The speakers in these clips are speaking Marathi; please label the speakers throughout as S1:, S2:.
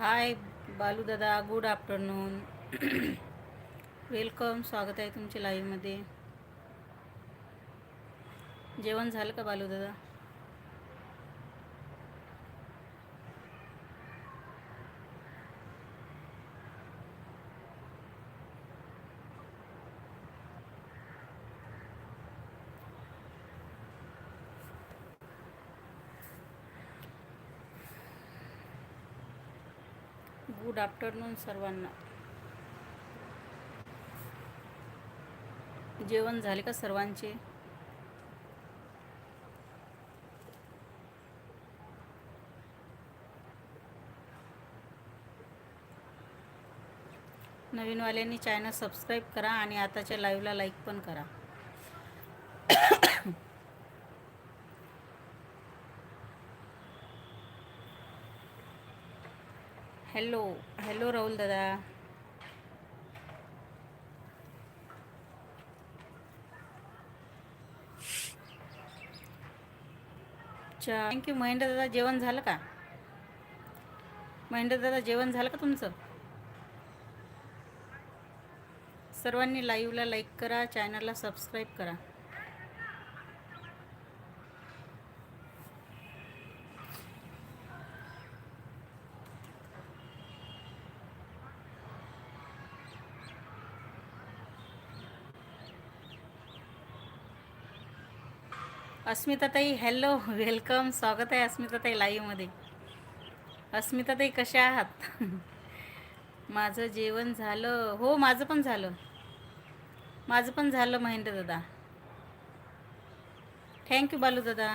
S1: हाय बालू दादा. गुड आफ्टरनून वेलकम स्वागत आहे तुमच्या लाईव्हमध्ये जेवण झालं का बालू दादा? गुड आफ्टरनून सर्वांना. जेवण झाले का सर्वांचे? नवीनवाल्यांनी चॅनल सबस्क्राईब करा आणि आताच्या लाईव्हला लाईक पण करा. हॅलो हॅलो राहुल दादा. अच्छा थँक्यू महेंद्र दादा जेवण झालं का? महेंद्र दादा जेवण झालं का तुमचं? सर्वांनी लाईव्हला लाईक करा चॅनलला सबस्क्राईब करा. अस्मिताताई हॅलो वेलकम स्वागत आहे अस्मिताताई लाईव्हमध्ये अस्मिताताई कशा आहात? माझं जेवण झालं. हो माझं पण झालं. माझं पण झालं महेंद्र दादा. थँक्यू बालू दादा.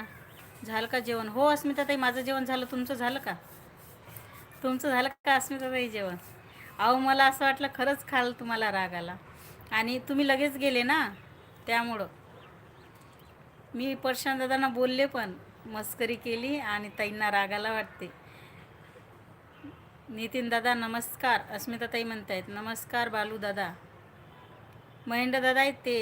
S1: झालं का जेवण? हो अस्मिताताई माझं जेवण झालं. तुमचं झालं का? तुमचं झालं का अस्मिताताई जेवण? अहो मला असं वाटलं खरंच खाल तुम्हाला राग आला. आणि तुम्ही लगेच गेले ना त्यामुळं. मी परशान दादांना बोलले पण मस्करी केली आणि ताईंना रागाला वाटते. नितीन दादा नमस्कार. अस्मिताताई आहेत नमस्कार बालू दादा. महेंद्र दादा आहेत ते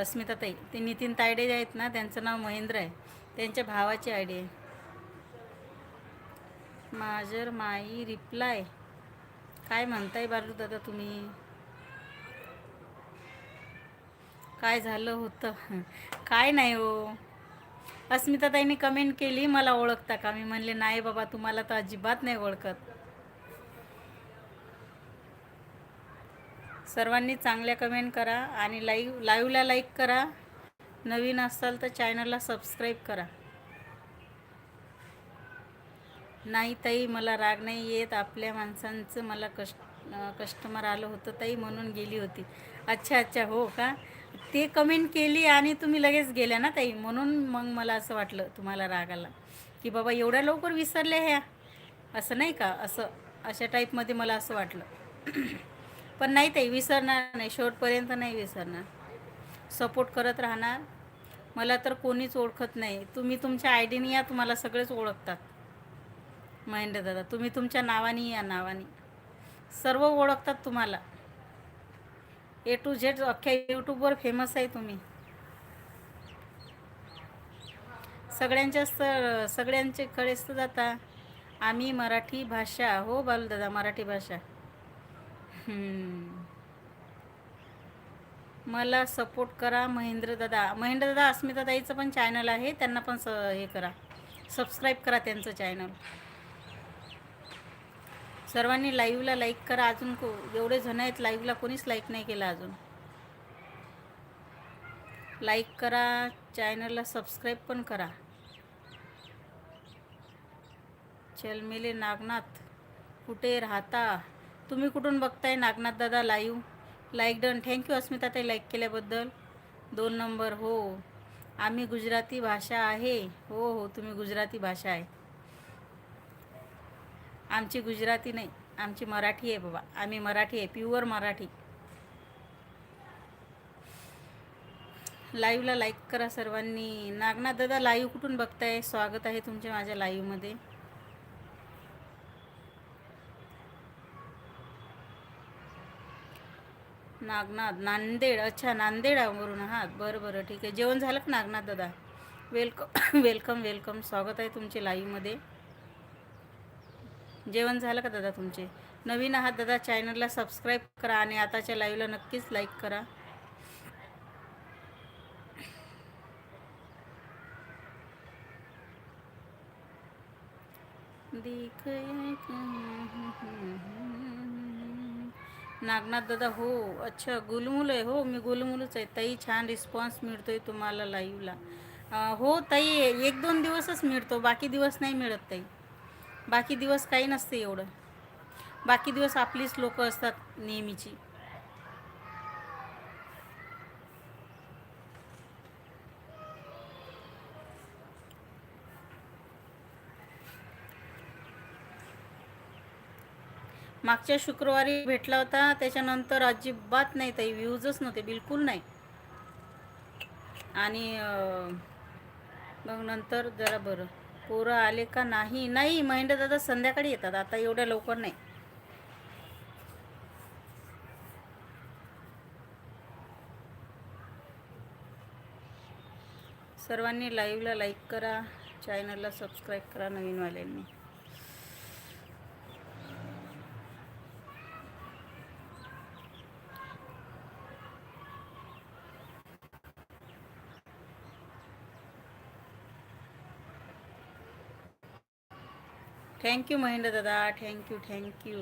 S1: अस्मिताताई ते नितीन तायडे आहेत ना त्यांचं नाव महेंद्र आहे. त्यांच्या भावाची आयडी आहे. माझर माई रिप्लाय. काय म्हणताय बालू दादा तुम्ही? काय झालं होतं? काय नाही हो. अस्मिताताईने कमेंट केली मला ओळखता का? मी म्हणले नाही बाबा तुम्हाला तर अजिबात नाही ओळखत. सर्वांनी चांगल्या कमेंट करा आणि लाईव्ह लाईव्हला लाईक करा. नवीन असाल तर चॅनलला सबस्क्राईब करा. नाही ताई मला राग नाही येत. आपल्या माणसांचं मला कस्ट कस्टमर आलं होतं ताई म्हणून गेली होती. अच्छा अच्छा हो का? ते कमेंट केली आणि तुम्ही लगेच गेल्या ना ताई. म्हणून मग मला असं वाटलं तुम्हाला राग आला. की बाबा एवढ्या लवकर विसरल्या ह्या. असं नाही का? असं अशा टाईपमध्ये मला असं वाटलं. पण नाही ताई विसरणार नाही. शेवटपर्यंत नाही विसरणार. सपोर्ट करत राहणार. मला तर कोणीच ओळखत नाही. तुम्ही तुमच्या आयडीने या तुम्हाला सगळेच ओळखतात. महेंद्र दादा तुम्ही तुमच्या नावाने या नावाने. सर्व ओळखतात तुम्हाला. ए टू झेड अख्ख्या यूट्यूबवर फेमस आहे तुम्ही. सगळ्यांच्या स सगळ्यांचे कडेच तर जाता आम्ही मराठी भाषा हो बालदादा मराठी भाषा. मला सपोर्ट करा महेंद्र दादा. महेंद्र दादा अस्मिता पण चॅनल आहे त्यांना पण स हे करा. सबस्क्राईब करा त्यांचं चॅनल सर्वांनी लाईव्हला लाईक करा. अजून को एवढे जण आहेत लाईव्हला कोणीच लाईक नाही केला अजून. लाईक करा चॅनलला सबस्क्राईब पण करा. चलमेले नागनाथ. कुठे राहता? तुम्ही कुठून बघताय नागनाथ दादा live like done thank you Asmita ताई लाईक केल्याबद्दल. दोन नंबर हो. आम्ही गुजराती भाषा आहे. हो हो तुम्ही गुजराती भाषा आहे. आमची गुजराती नाही आमची मराठी आहे बाबा. आम्ही मराठी आहे प्युअर मराठी. लाईव्हला लाईक करा सर्वांनी. नागनाथ दादा लाईव्ह कुठून बघताय? स्वागत आहे तुमच्या माझ्या लाईव्हमध्ये नागनाथ नांदेड. अच्छा नांदेडावरून. आहात बरं बरं. ठीक आहे. जेवण झालं का नागनाथ दादा? वेलकम वेलकम वेलकम स्वागत आहे तुमचे लाईव्हमध्ये जेवण झालं का दादा तुमचे? नवीन आहात दादा चॅनलला सबस्क्राईब करा आणि आताच्या लाईव्हला नक्कीच लाईक करा. नागनाथ दादा हो अच्छा गुलमुल आहे. हो मी गुलमुलच आहे. ताई छान रिस्पॉन्स मिळतोय तुम्हाला लाईव्हला हो ताई एक दोन दिवसच मिळतो. बाकी दिवस नाही मिळत ताई. बाकी दिवस काही नसते एवढं. बाकी दिवस आपलीच लोक असतात नेहमीची. मागच्या शुक्रवारी भेटला होता त्याच्यानंतर अजिबात नाही ताई व्ह्यूजच नव्हते बिलकुल नाही. आणि मग नंतर जरा बरं. पोरं आले का नाही? नाही महेंद्र दादा संध्याकाळी येतात. आता एवढ्या लवकर नाही. सर्वांनी लाईव्हला लाईक करा. चॅनलला सबस्क्राईब करा नवीनवाल्यांनी. थँक्यू महेंद्र दादा थँक्यू थँक्यू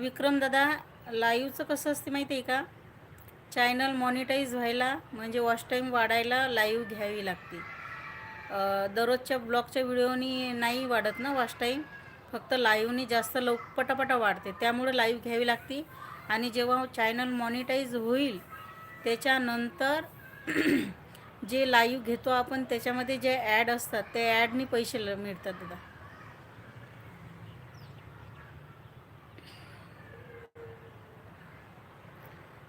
S1: विक्रम दादा लाईव्हचं कसं असते माहिती आहे का? चॅनल मॉनिटाईज व्हायला म्हणजे वॉच टाईम वाढायला लाईव्ह घ्यावी लागते. दररोजच्या ब्लॉगच्या व्हिडिओनी नाही वाढत ना वॉच टाईम फक्त लाईव्हनी जास्त लव पटापटा वाढते. त्यामुळे लाईव्ह घ्यावी लागते. आणि जेव्हा चॅनल मॉनिटाईज होईल त्याच्यानंतर जे लाईव्ह घेतो आपण त्याच्यामध्ये जे ॲड असतात ते ॲडनी पैसे ल- मिळतात दादा.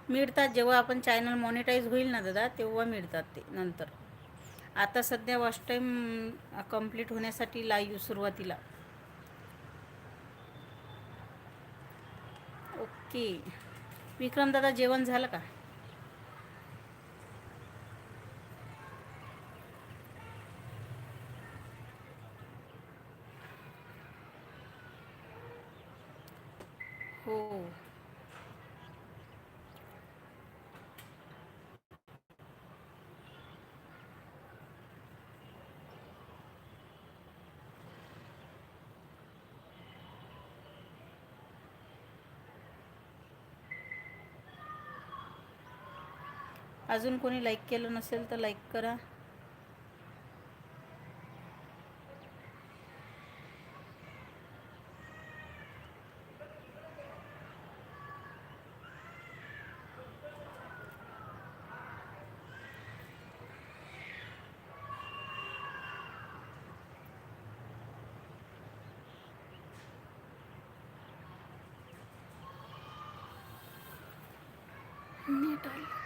S1: मिळतात. जेव्हा आपण चॅनल मॉनिटाईज होईल ना दादा तेव्हा मिळतात ते नंतर. आता सध्या वॉश टाईम कंप्लीट होण्यासाठी लाईव्ह सुरुवातीला. ओके. विक्रम दादा जेवण झालं का? हो. अजून कोणी लाईक केलं नसेल तर लाईक करा. नीट आलं.